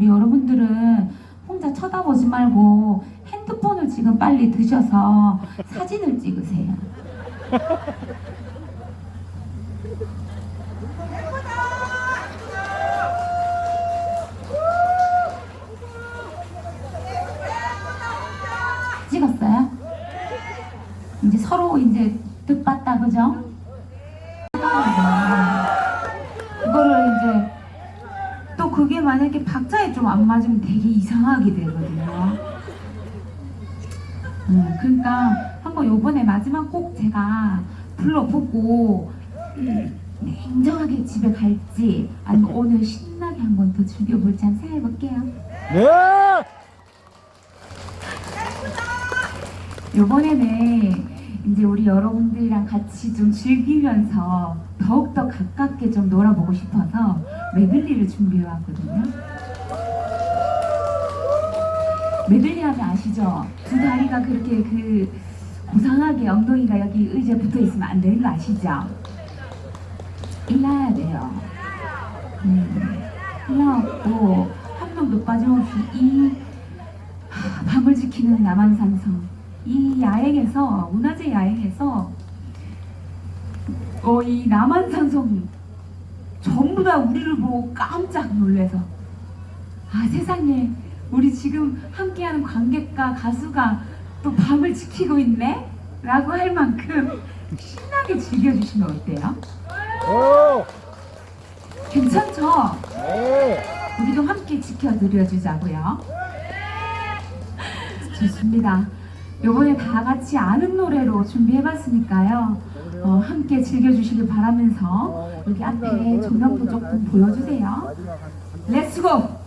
우리 여러분들은 혼자 쳐다보지 말고 핸드폰을 지금 빨리 드셔서 사진을 찍으세요. 찍었어요? 이제 서로 이제 뜻봤다 그죠? 그거를 이제 또 그게 만약에 박자에 좀 안 맞으면 되게 이상하게 되거든요. 음, 그러니까 한번 요번에 마지막 꼭 제가 불러보고 음, 냉정하게 집에 갈지 아니면 오늘 신나게 한번 더 즐겨볼지 한번 생각해볼게요. 네! 요번에는 이제 우리 여러분들이랑 같이 좀 즐기면서 더욱더 가깝게 좀 놀아보고 싶어서 메들리를 준비해 왔거든요. 메들리 하면 아시죠? 두 다리가 그렇게 그 고상하게 엉덩이가 여기 의자에 붙어 있으면 안 되는 거 아시죠? 일나야 돼요. 네. 일나갖고 한 명도 빠짐없이 이 하, 밤을 지키는 남한산성 이 야행에서 문화재 야행에서 어, 이 남한산성 전부 다 우리를 보고 깜짝 놀래서 아 세상에 우리 지금 함께하는 관객과 가수가 또 밤을 지키고 있네 라고 할 만큼 신나게 즐겨주시면 어때요? 오! 괜찮죠? 네! 우리도 함께 지켜드려주자고요. 좋습니다. 요번에 다 같이 아는 노래로 준비해봤으니까요. 어, 함께 즐겨주시길 바라면서 여기 앞에 조명도 조금 보여주세요. 렛츠고!